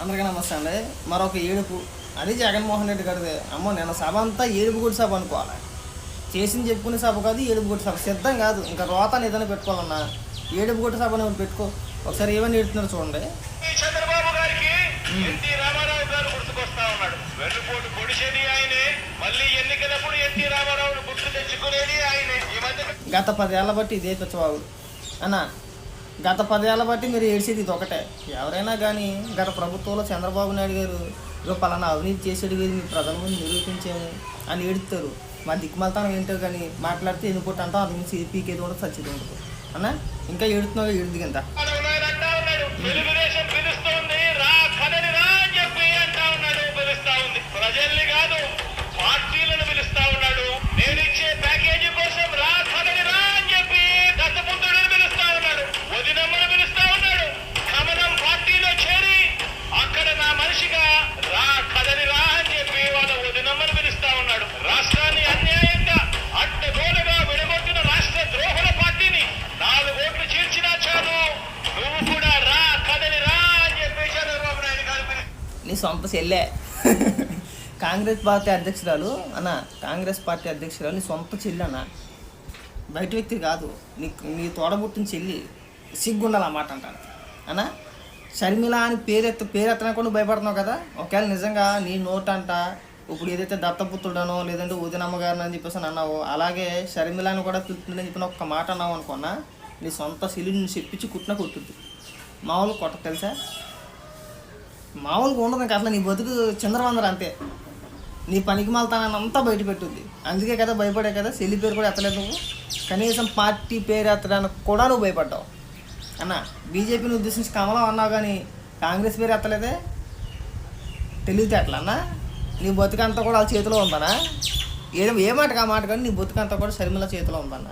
అందరికీ నమస్తే అండి. మరొక ఏడుపు. అది జగన్మోహన్ రెడ్డి గారిది. అమ్మో నేను సభ అంతా ఏడుపు గుడి సభ అనుకోవాలి? చేసింది చెప్పుకునే సభ కాదు ఏడుపు గుడి సభ. సిద్ధం కాదు. ఇంకా రోత ఏదైనా పెట్టుకోవాలన్నా ఏడుపు గుడి సభ అని పెట్టుకో? ఒకసారి ఏమని ఏడుతున్నారు చూడండి. ఈ చంద్రబాబు గారికి ఎన్టీ రామారావు గారు గుర్తుకొస్తా ఉన్నాడు. వెన్నుపోటు పొడిచేది ఆయనే మళ్ళీ ఎన్నికలప్పుడు ఎన్టీ రామారావును గుర్తు తెచ్చుకునేది ఆయనే. ఈ మధ్య గత పదేళ్ళ బట్టి ఇదే పిచ్చబాబు అన్న గత పదేళ్ళ బట్టి మీరు ఏడ్చేది ఇది ఒకటే. ఎవరైనా కానీ గత ప్రభుత్వంలో చంద్రబాబు నాయుడు గారు ఇదో పలానా అవినీతి చేసాడు ఇది మీ ప్రజల ముందు నిరూపించాము అని ఏడుతారు. మా దిక్కుమలతానం ఏంటో కానీ మాట్లాడితే ఎందుకు అంటాం అది నుంచి పీకేది ఉండదు సచ్చిది ఉండదు. అన్నా? ఇంకా ఏడుతున్నావు ఏడుది కింద? సొంత చెల్లె కాంగ్రెస్ పార్టీ అధ్యక్షురాలు అన్న కాంగ్రెస్ పార్టీ అధ్యక్షురాలు నీ సొంత చెల్లి అన్న. బయట వ్యక్తి కాదు. నీ నీ తోడబుట్టిన చెల్లి సిగ్గుండాలి మాట అంటాను. అన్న షర్మిల అని పేరెత్త పేరెత్తనకుండా కూడా భయపడుతున్నావు కదా? ఒకవేళ నిజంగా నీ నోట్ అంట ఇప్పుడు ఏదైతే దత్తపుత్రుడనో లేదంటే ఉదినమ్మ అని చెప్పేసి అన్నావో అలాగే షర్మిలని కూడా పిలుతుందని చెప్పిన ఒక్క మాట అన్నావు అనుకున్నా నీ సొంత చెల్లి చెప్పించి కుట్టిన కుట్టుద్ది. మామూలు కొట్ట తెలుసా? మామూలుగా ఉండదు ఇంకా అట్లా నీ బతుకు చంద్రవందర అంతే. నీ పనికి మాలతానని అంతా బయట పెట్టుద్ది. అందుకే కదా భయపడే కదా చెల్లి పేరు కూడా ఎత్తలేదు నువ్వు. కనీసం పార్టీ పేరు ఎత్తడానికి కూడా నువ్వు భయపడ్డావు. అన్న బీజేపీని ఉద్దేశించి కమలం అన్నావు కానీ కాంగ్రెస్ పేరు ఎత్తలేదే. తెలివితే అట్లా అన్న నీ బతుకంతా కూడా వాళ్ళ చేతిలో ఉందనా ఏదో ఏ మాటకు ఆ మాట కానీ నీ బతుకంతా కూడా షర్మిల చేతిలో ఉందన్న.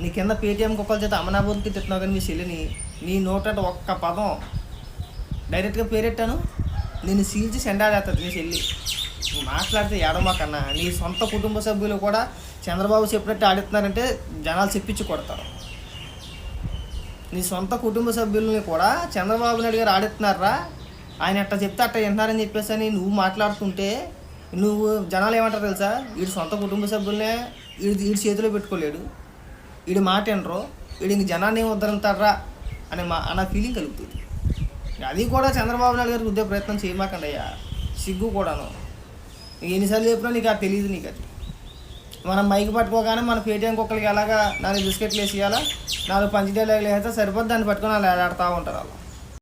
నీ కింద పేటీఎం కుక్కల చేత అమనాబోతుకి తిట్టినావు కానీ మీ చెల్లిని నీ నోట ఒక్క పదం డైరెక్ట్గా పేరెట్టాను. నేను సీల్చి సెండాడేస్తుంది నీ చెల్లి. నువ్వు మాట్లాడితే ఏడమాకన్నా నీ సొంత కుటుంబ సభ్యులు కూడా చంద్రబాబు చెప్పినట్టు ఆడుతున్నారంటే జనాలు చెప్పించి కొడతారు. నీ సొంత కుటుంబ సభ్యుల్ని కూడా చంద్రబాబు నాయుడు గారు ఆడుతున్నారా ఆయన ఎట్ట చెప్తే అట్ట వింటున్నారని చెప్పేసి అని నువ్వు మాట్లాడుతుంటే నువ్వు జనాలు ఏమంటారు తెలుసా? వీడి సొంత కుటుంబ సభ్యులనే వీడి వీడి చేతిలో పెట్టుకోలేడు. వీడి మాట వినరు. వీడి ఇంక జనాన్ని ఏం ఉద్ధరింతారా అనే మా అన్న ఫీలింగ్ కలుగుతుంది. అది కూడా చంద్రబాబు నాయుడు గారికి ఉద్యోగ ప్రయత్నం చేయమాకండి అయ్యా. సిగ్గు కూడాను. ఎన్నిసార్లు చెప్పినా నీకు అది తెలియదు నీకు అది. మనం మైక్ పట్టుకోగానే మన పేటీఎం కుక్కలకి ఎలాగా నాలుగు బిస్కెట్లు వేసి ఇవ్వాలా? నాలుగు పంచడేలు వేస్తే సరిపోద్ది దాన్ని పట్టుకొని వాళ్ళు ఆడుతూ ఉంటారు వాళ్ళు.